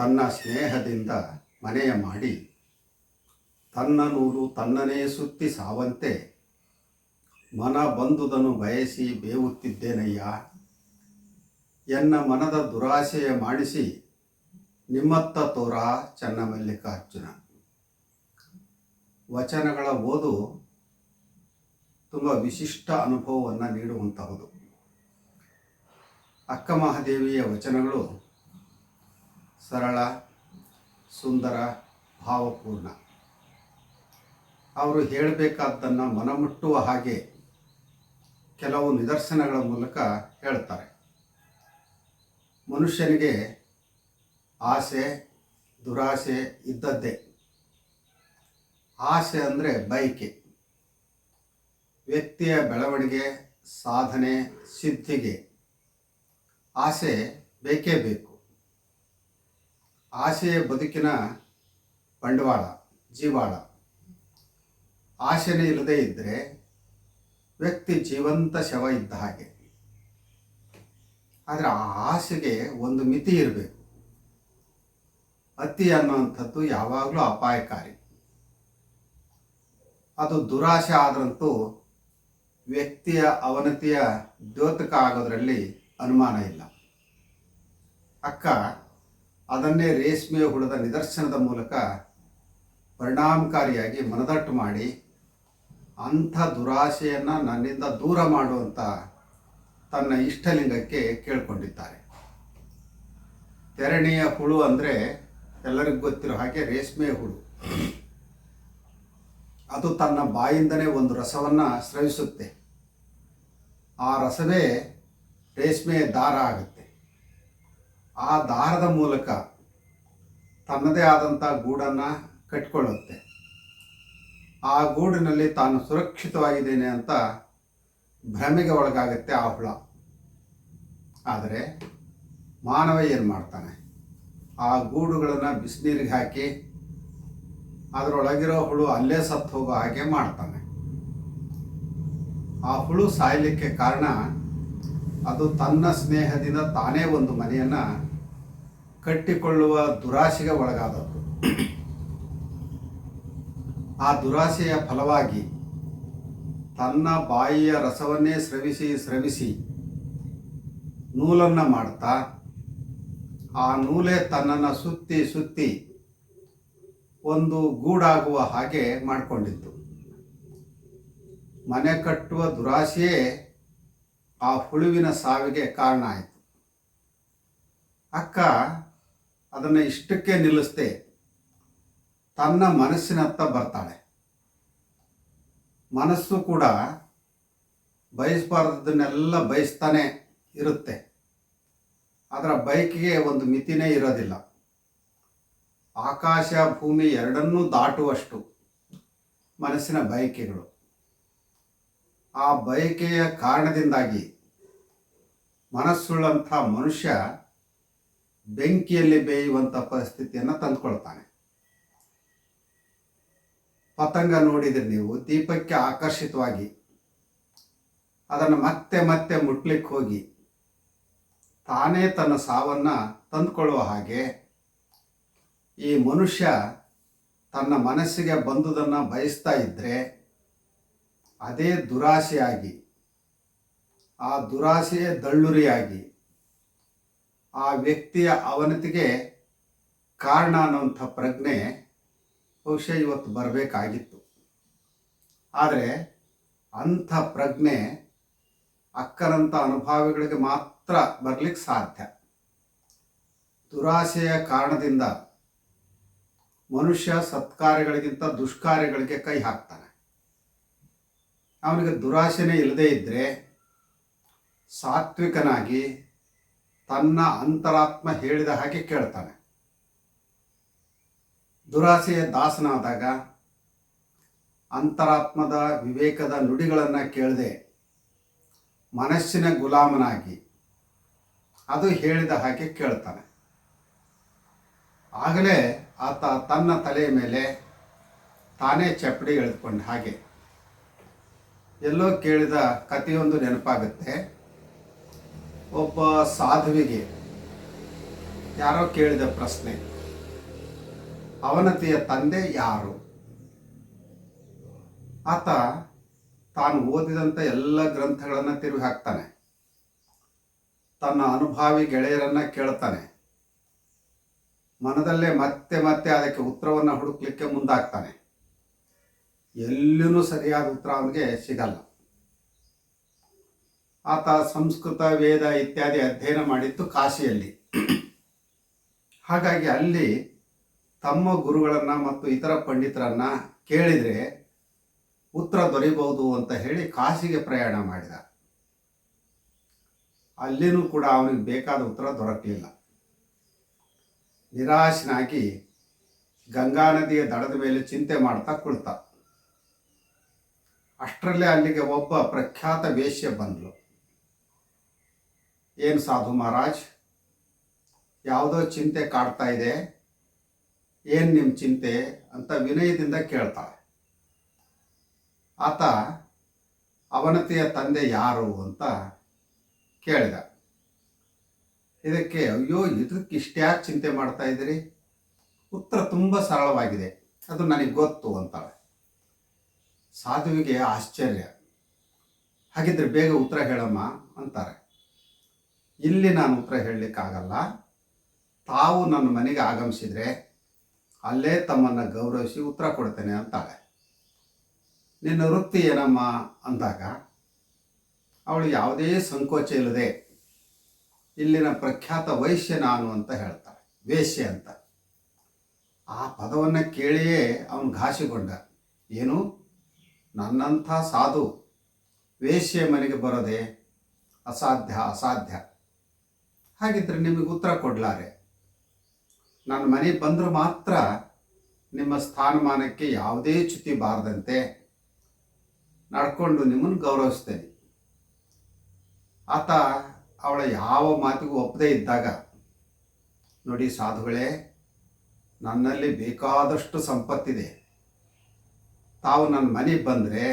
ತನ್ನ ಸ್ನೇಹದಿಂದ ಮನೆಯ ಮಾಡಿ ತನ್ನ ನೂರು ತನ್ನನೇ ಸುತ್ತಿ ಸಾವಂತೆ ಮನ ಬಂದುದನ್ನು ಬಯಸಿ ಬೇವುತ್ತಿದ್ದೇನಯ್ಯ? ಎನ್ನ ಮನದ ದುರಾಸೆಯ ಮಾಡಿಸಿ ನಿಮ್ಮತ್ತ ತೋರ ಚನ್ನಮಲ್ಲಿಕಾರ್ಜುನ. ವಚನಗಳ ಓದು ತುಂಬ ವಿಶಿಷ್ಟ ಅನುಭವವನ್ನು ನೀಡುವಂತಹುದು. ಅಕ್ಕ ಮಹಾದೇವಿಯ ವಚನಗಳು ಸರಳ, ಸುಂದರ, ಭಾವಪೂರ್ಣ. ಅವರು ಹೇಳಬೇಕಾದ್ದನ್ನು ಮನಮುಟ್ಟುವ ಹಾಗೆ ಕೆಲವು ನಿದರ್ಶನಗಳ ಮೂಲಕ ಹೇಳ್ತಾರೆ. ಮನುಷ್ಯನಿಗೆ ಆಸೆ, ದುರಾಸೆ ಇದ್ದದ್ದೇ. ಆಸೆ ಅಂದರೆ ಬಯಕೆ. ವ್ಯಕ್ತಿಯ ಬೆಳವಣಿಗೆ, ಸಾಧನೆ, ಸಿದ್ಧಿಗೆ ಆಸೆ ಬೇಕೇ ಬೇಕು. ಆಸೆಯ ಬದುಕಿನ ಬಂಡವಾಳ, ಜೀವಾಳ. ಆಸೆನೇ ಇಲ್ಲದೆ ಇದ್ದರೆ ವ್ಯಕ್ತಿ ಜೀವಂತ ಶವ ಇದ್ದ ಹಾಗೆ. ಆದರೆ ಆ ಆಸೆಗೆ ಒಂದು ಮಿತಿ ಇರಬೇಕು. ಅತಿ ಅನ್ನುವಂಥದ್ದು ಯಾವಾಗಲೂ ಅಪಾಯಕಾರಿ. ಅದು ದುರಾಶೆ ಆದರಂತೂ ವ್ಯಕ್ತಿಯ ಅವನತಿಯ ದ್ಯೋತಕ ಆಗೋದರಲ್ಲಿ ಅನುಮಾನ ಇಲ್ಲ. ಅಕ್ಕ ಅದನ್ನೇ ರೇಷ್ಮೆ ಹುಳದ ನಿದರ್ಶನದ ಮೂಲಕ ಪರಿಣಾಮಕಾರಿಯಾಗಿ ಮನದಟ್ಟು ಮಾಡಿ ಅಂಥ ದುರಾಶೆಯನ್ನು ನನ್ನಿಂದ ದೂರ ಮಾಡುವಂಥ ತನ್ನ ಇಷ್ಟಲಿಂಗಕ್ಕೆ ಕೇಳಿಕೊಂಡಿದ್ದಾರೆ. ತೆರಣಿಯ ಹುಳು ಅಂದರೆ ಎಲ್ಲರಿಗೂ ಗೊತ್ತಿರೋ ಹಾಗೆ ರೇಷ್ಮೆ ಹುಳು. ಅದು ತನ್ನ ಬಾಯಿಂದನೇ ಒಂದು ರಸವನ್ನು ಸ್ರವಿಸುತ್ತೆ. ಆ ರಸವೇ ರೇಷ್ಮೆಯ ದಾರ ಆಗುತ್ತೆ. ಆ ದಾರದ ಮೂಲಕ ತನ್ನದೇ ಆದಂಥ ಗೂಡನ್ನು ಕಟ್ಕೊಳ್ಳುತ್ತೆ. ಆ ಗೂಡಿನಲ್ಲಿ ತಾನು ಸುರಕ್ಷಿತವಾಗಿದ್ದೇನೆ ಅಂತ ಭ್ರಮೆಗೆ ಒಳಗಾಗುತ್ತೆ ಆ ಹುಳ. ಆದರೆ ಮಾನವ ಏನು ಮಾಡ್ತಾನೆ? ಆ ಗೂಡುಗಳನ್ನು ಬಿಸಿನೀರಿಗೆ ಹಾಕಿ ಅದರೊಳಗಿರೋ ಹುಳು ಅಲ್ಲೇ ಸತ್ತು ಹೋಗೋ ಹಾಗೆ ಮಾಡ್ತಾನೆ. ಆ ಹುಳು ಸಾಯಲಿಕ್ಕೆ ಕಾರಣ ಅದು ತನ್ನ ಸ್ನೇಹದಿಂದ ತಾನೇ ಒಂದು ಮನೆಯನ್ನು ಕಟ್ಟಿಕೊಳ್ಳುವ ದುರಾಸೆಗೆ ಒಳಗಾದದ್ದು. ಆ ದುರಾಸೆಯ ಫಲವಾಗಿ ತನ್ನ ಬಾಯಿಯ ರಸವನ್ನೇ ಸ್ರವಿಸಿ ಸ್ರವಿಸಿ ನೂಲನ್ನು ಮಾಡ್ತಾ, ಆ ನೂಲೆ ತನ್ನನ್ನು ಸುತ್ತಿ ಸುತ್ತಿ ಒಂದು ಗೂಡಾಗುವ ಹಾಗೆ ಮಾಡಿಕೊಂಡಿತ್ತು. ಮನೆ ಕಟ್ಟುವ ದುರಾಸೆಯೇ ಆ ಹುಳುವಿನ ಸಾವಿಗೆ ಕಾರಣ ಆಯಿತು. ಅಕ್ಕ ಅದನ್ನು ಇಷ್ಟಕ್ಕೆ ನಿಲ್ಲಿಸದೆ ತನ್ನ ಮನಸ್ಸಿನತ್ತ ಬರ್ತಾಳೆ. ಮನಸ್ಸು ಕೂಡ ಬಯಸಬಾರ್ದನ್ನೆಲ್ಲ ಬಯಸ್ತಾನೆ ಇರುತ್ತೆ. ಅದರ ಬೈಕಿಗೆ ಒಂದು ಮಿತಿನೇ ಇರೋದಿಲ್ಲ. ಆಕಾಶ, ಭೂಮಿ ಎರಡನ್ನೂ ದಾಟುವಷ್ಟು ಮನಸ್ಸಿನ ಬಯಕೆಗಳು. ಆ ಬಯಕೆಯ ಕಾರಣದಿಂದಾಗಿ ಮನಸ್ಸುಳ್ಳಂಥ ಮನುಷ್ಯ ಬೆಂಕಿಯಲ್ಲಿ ಬೇಯುವಂಥ ಪರಿಸ್ಥಿತಿಯನ್ನು ತಂದುಕೊಳ್ತಾನೆ. ಪತಂಗ ನೋಡಿದರೆ ನೀವು ದೀಪಕ್ಕೆ ಆಕರ್ಷಿತವಾಗಿ ಅದನ್ನು ಮತ್ತೆ ಮತ್ತೆ ಮುಟ್ಲಿಕ್ಕೆ ಹೋಗಿ ತಾನೇ ತನ್ನ ಸಾವನ್ನು ತಂದುಕೊಳ್ಳುವ ಹಾಗೆ ಈ ಮನುಷ್ಯ ತನ್ನ ಮನಸ್ಸಿಗೆ ಬಂದುದನ್ನು ಬಯಸ್ತಾ ಇದ್ದರೆ ಅದೇ ದುರಾಸೆಯಾಗಿ, ಆ ದುರಾಸೆಯೇ ದಳ್ಳುರಿಯಾಗಿ ಆ ವ್ಯಕ್ತಿಯ ಅವನತಿಗೆ ಕಾರಣ ಅನ್ನುವಂಥ ಪ್ರಜ್ಞೆ ಬಹುಶಃ ಇವತ್ತು ಬರಬೇಕಾಗಿತ್ತು. ಆದರೆ ಅಂಥ ಪ್ರಜ್ಞೆ ಅಕ್ಕನಂಥ ಅನುಭವಿಗಳಿಗೆ ಮಾತ್ರ ಬರಲಿಕ್ಕೆ ಸಾಧ್ಯ. ದುರಾಸೆಯ ಕಾರಣದಿಂದ ಮನುಷ್ಯ ಸತ್ಕಾರ್ಯಗಳಿಗಿಂತ ದುಷ್ಕಾರ್ಯಗಳಿಗೆ ಕೈ ಹಾಕ್ತಾನೆ. ಅವನಿಗೆ ದುರಾಸೆನೇ ಇಲ್ಲದೇ ಇದ್ದರೆ ಸಾತ್ವಿಕನಾಗಿ ತನ್ನ ಅಂತರಾತ್ಮ ಹೇಳಿದ ಹಾಗೆ ಕೇಳ್ತಾನೆ. ದುರಾಸೆಯ ದಾಸನಾದಾಗ ಅಂತರಾತ್ಮದ ವಿವೇಕದ ನುಡಿಗಳನ್ನು ಕೇಳದೆ ಮನಸ್ಸಿನ ಗುಲಾಮನಾಗಿ ಅದು ಹೇಳಿದ ಹಾಗೆ ಕೇಳ್ತಾನೆ. ಆಗಲೇ ಆತ ತನ್ನ ತಲೆಯ ಮೇಲೆ ತಾನೇ ಚಪ್ಪಡಿ ಎಳೆದುಕೊಂಡ ಹಾಗೆ ಎಲ್ಲೋ ಕೇಳಿದ ಕಥೆಯೊಂದು ನೆನಪಾಗುತ್ತೆ. ಒಬ್ಬ ಸಾಧುವಿಗೆ ಯಾರೋ ಕೇಳಿದ ಪ್ರಶ್ನೆ, ಅವನತಿಯ ತಂದೆ ಯಾರು? ಆತ ತಾನು ಓದಿದಂಥ ಎಲ್ಲ ಗ್ರಂಥಗಳನ್ನು ತಿರುಗಿ ಹಾಕ್ತಾನೆ ತನ್ನ ಅನುಭಾವಿ ಗೆಳೆಯರನ್ನ ಕೇಳ್ತಾನೆ. ಮನದಲ್ಲೇ ಮತ್ತೆ ಮತ್ತೆ ಅದಕ್ಕೆ ಉತ್ತರವನ್ನು ಹುಡುಕ್ಲಿಕ್ಕೆ ಮುಂದಾಗ್ತಾನೆ. ಎಲ್ಲೂ ಸರಿಯಾದ ಉತ್ತರ ಅವನಿಗೆ ಸಿಗಲ್ಲ. ಆತ ಸಂಸ್ಕೃತ, ವೇದ ಇತ್ಯಾದಿ ಅಧ್ಯಯನ ಮಾಡಿತ್ತು ಕಾಶಿಯಲ್ಲಿ. ಹಾಗಾಗಿ ಅಲ್ಲಿ ತಮ್ಮ ಗುರುಗಳನ್ನು ಮತ್ತು ಇತರ ಪಂಡಿತರನ್ನು ಕೇಳಿದರೆ ಉತ್ತರ ದೊರೆಯಬಹುದು ಅಂತ ಹೇಳಿ ಕಾಶಿಗೆ ಪ್ರಯಾಣ ಮಾಡಿದ. ಅಲ್ಲಿನೂ ಕೂಡ ಅವನಿಗೆ ಬೇಕಾದ ಉತ್ತರ ದೊರಕಲಿಲ್ಲ. ನಿರಾಶನಾಗಿ ಗಂಗಾ ನದಿಯ ದಡದ ಮೇಲೆ ಚಿಂತೆ ಮಾಡ್ತಾ ಕುಳಿತ. ಅಷ್ಟರಲ್ಲೇ ಅಲ್ಲಿಗೆ ಒಬ್ಬ ಪ್ರಖ್ಯಾತ ವೇಶ್ಯ ಬಂದ್ಲು. ಏನು ಸಾಧು ಮಹಾರಾಜ್? ಯಾವುದೋ ಚಿಂತೆ ಕಾಡ್ತಾ ಇದೆ. ಏನು ನಿಮ್ಮ ಚಿಂತೆ ಅಂತ ವಿನಯದಿಂದ ಕೇಳ್ತಾಳೆ. ಆತ, ಅವನತಿಯ ತಂದೆ ಯಾರು ಅಂತ ಕೇಳಿದ. ಇದಕ್ಕೆ, ಅಯ್ಯೋ ಇದಕ್ಕೆ ಇಷ್ಟ್ಯಾಕೆ ಚಿಂತೆ ಮಾಡ್ತಾ ಇದ್ದೀರಿ? ಉತ್ತರ ತುಂಬ ಸರಳವಾಗಿದೆ. ಅದು ನನಗೆ ಗೊತ್ತು ಅಂತಾಳೆ. ಸಾಧುವಿಗೆ ಆಶ್ಚರ್ಯ. ಹಾಗಿದ್ರೆ ಬೇಗ ಉತ್ತರ ಹೇಳಮ್ಮ ಅಂತಾರೆ. ಇಲ್ಲಿ ನಾನು ಉತ್ತರ ಹೇಳಲಿಕ್ಕಾಗಲ್ಲ. ತಾವು ನನ್ನ ಮನೆಗೆ ಆಗಮಿಸಿದರೆ ಅಲ್ಲೇ ತಮ್ಮನ್ನು ಗೌರವಿಸಿ ಉತ್ತರ ಕೊಡ್ತೇನೆ ಅಂತಾಳೆ. ನಿನ್ನ ವೃತ್ತಿ ಏನಮ್ಮ ಅಂದಾಗ, ಅವಳು ಯಾವುದೇ ಸಂಕೋಚ ಇಲ್ಲದೆ ಇಲ್ಲಿನ ಪ್ರಖ್ಯಾತ ವೈಶ್ಯ ನಾನು ಅಂತ ಹೇಳ್ತಾಳೆ, ವೇಶ್ಯ ಅಂತ. ಆ ಪದವನ್ನು ಕೇಳಿಯೇ ಅವನು ಘಾಸಿಗೊಂಡ ಏನು? ನನ್ನಂಥ ಸಾಧು ವೇಶ್ಯ ಮನೆಗೆ ಬರೋದೆ ಅಸಾಧ್ಯ ಅಸಾಧ್ಯ. ಹಾಗಿದ್ರೆ ನಿಮಗೆ ಉತ್ತರ ಕೊಡಲಾರೆ. ನಾನು ಮನೆಗೆ ಬಂದರೂ ಮಾತ್ರ ನಿಮ್ಮ ಸ್ಥಾನಮಾನಕ್ಕೆ ಯಾವುದೇ ಚ್ಯುತಿ ಬಾರದಂತೆ ನಡ್ಕೊಂಡು ನಿಮ್ಮನ್ನು ಗೌರವಿಸ್ತೇನೆ. ಆತ ಅವಳ ಯಾವ ಮಾತಿಗೂ ಒಪ್ಪದೇ ಇದ್ದಾಗ, ನೋಡಿ ಸಾಧುಗಳೇ, ನನ್ನಲ್ಲಿ ಬೇಕಾದಷ್ಟು ಸಂಪತ್ತಿದೆ. ತಾವು ನನ್ನ ಮನೆಗೆ ಬಂದರೆ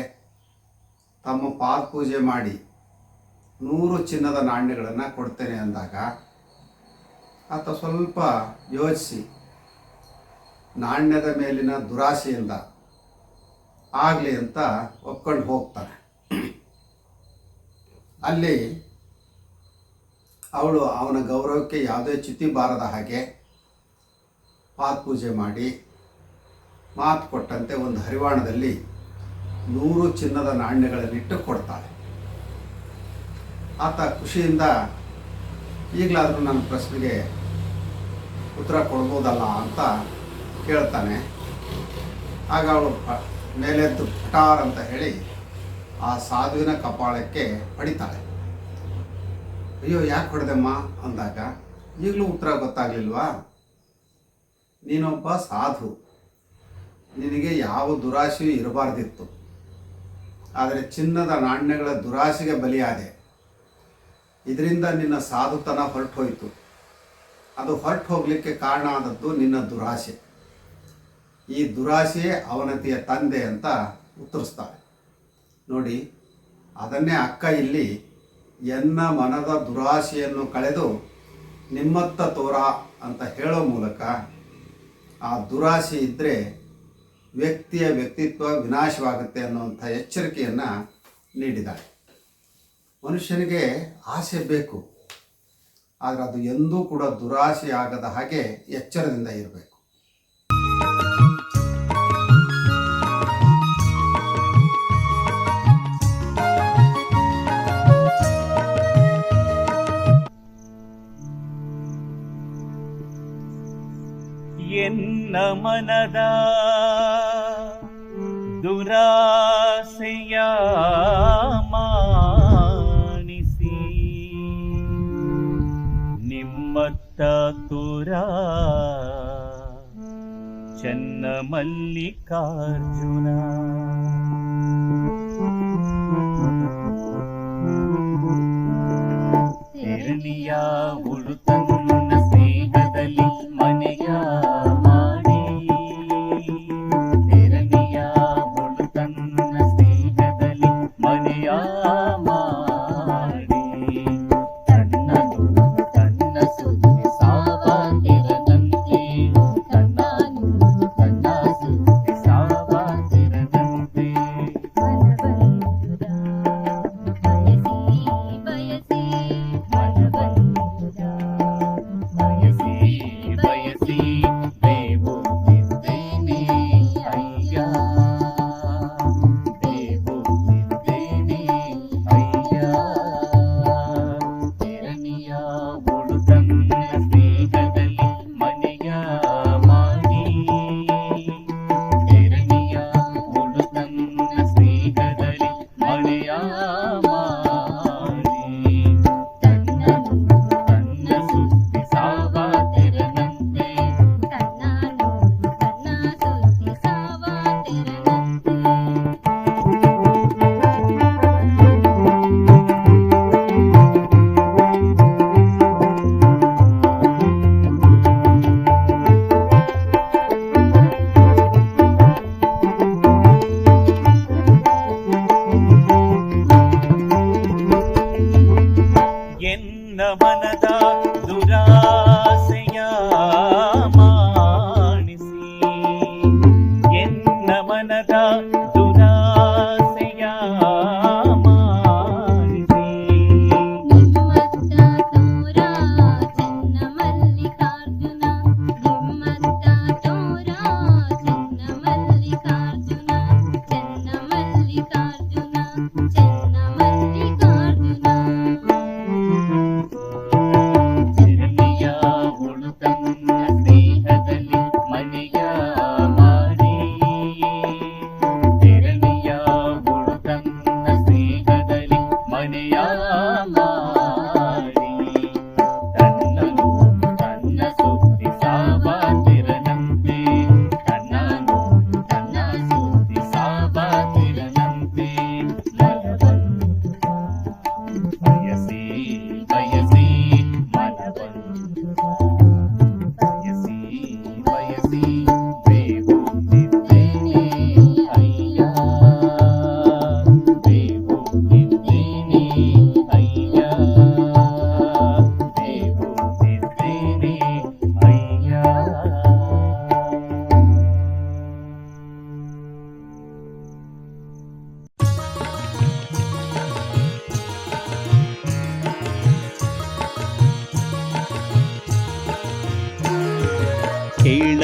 ತಮ್ಮ ಪಾದ ಪೂಜೆ ಮಾಡಿ ನೂರು ಚಿನ್ನದ ನಾಣ್ಯಗಳನ್ನು ಕೊಡ್ತೇನೆ ಅಂದಾಗ ಆತ ಸ್ವಲ್ಪ ಯೋಚಿಸಿ, ನಾಣ್ಯದ ಮೇಲಿನ ದುರಾಸೆಯಿಂದ ಆಗಲಿ ಅಂತ ಒಪ್ಕೊಂಡು ಹೋಗ್ತಾನೆ. ಅಲ್ಲಿ ಅವಳು ಅವನ ಗೌರವಕ್ಕೆ ಯಾವುದೇ ಚ್ಯುತಿ ಬಾರದ ಹಾಗೆ ಪಾತ್ ಪೂಜೆ ಮಾಡಿ ಮಾತು ಕೊಟ್ಟಂತೆ ಒಂದು ಹರಿವಾಣದಲ್ಲಿ ನೂರು ಚಿನ್ನದ ನಾಣ್ಯಗಳನ್ನಿಟ್ಟು ಕೊಡ್ತಾಳೆ. ಆತ ಖುಷಿಯಿಂದ ಈಗಲಾದರೂ ನನ್ನ ಪ್ರಶ್ನೆಗೆ ಉತ್ತರ ಕೊಡ್ಬೋದಲ್ಲ ಅಂತ ಕೇಳ್ತಾನೆ. ಆಗ ಅವಳು ಮೇಲೆದ್ದು ಪಟಾರ್ ಅಂತ ಹೇಳಿ ಆ ಸಾಧುವಿನ ಕಪಾಳಕ್ಕೆ ಹೊಡಿತಾಳೆ ಅಯ್ಯೋ, ಯಾಕೆ ಹೊಡೆದಮ್ಮ? ಅಂದಾಗ, ಈಗಲೂ ಉತ್ತರ ಗೊತ್ತಾಗಲಿಲ್ವಾ? ನೀನೊಬ್ಬ ಸಾಧು. ನಿನಗೆ ಯಾವ ದುರಾಸೆಯೂ ಇರಬಾರ್ದಿತ್ತು. ಆದರೆ ಚಿನ್ನದ ನಾಣ್ಯಗಳ ದುರಾಸೆಗೆ ಬಲಿಯಾದೆ. ಇದರಿಂದ ನಿನ್ನ ಸಾಧುತನ ಹೊರಟು ಹೋಯಿತು ಅದು ಹೊರಟು ಹೋಗಲಿಕ್ಕೆ ಕಾರಣ ಆದದ್ದು ನಿನ್ನ ದುರಾಸೆ. ಈ ದುರಾಸೆಯೇ ಅವನತಿಯ ತಂದೆ ಅಂತ ಉತ್ತರಿಸ್ತಾಳೆ ನೋಡಿ, ಅದನ್ನೇ ಅಕ್ಕ ಇಲ್ಲಿ ಎನ್ನ ಮನದ ದುರಾಸೆಯನ್ನು ಕಳೆದು ನಿಮ್ಮತ್ತ ತೋರ ಅಂತ ಹೇಳೋ ಮೂಲಕ ಆ ದುರಾಸೆ ಇದ್ದರೆ ವ್ಯಕ್ತಿಯ ವ್ಯಕ್ತಿತ್ವ ವಿನಾಶವಾಗುತ್ತೆ ಅನ್ನುವಂಥ ಎಚ್ಚರಿಕೆಯನ್ನು ನೀಡಿದ್ದಾಳೆ. ಮನುಷ್ಯನಿಗೆ ಆಸೆ ಬೇಕು. ಆದರೆ ಅದು ಎಂದೂ ಕೂಡ ದುರಾಸೆ ಆಗದ ಹಾಗೆ ಎಚ್ಚರದಿಂದ ಇರಬೇಕು. ಎನ್ನ ಮನದ ದುರಾಸೆಯ ನಿಮ್ಮತ್ತ ತುರ ಚನ್ನ ಮಲ್ಲಿಕಾರ್ಜುನ ತೆರಳಿಯ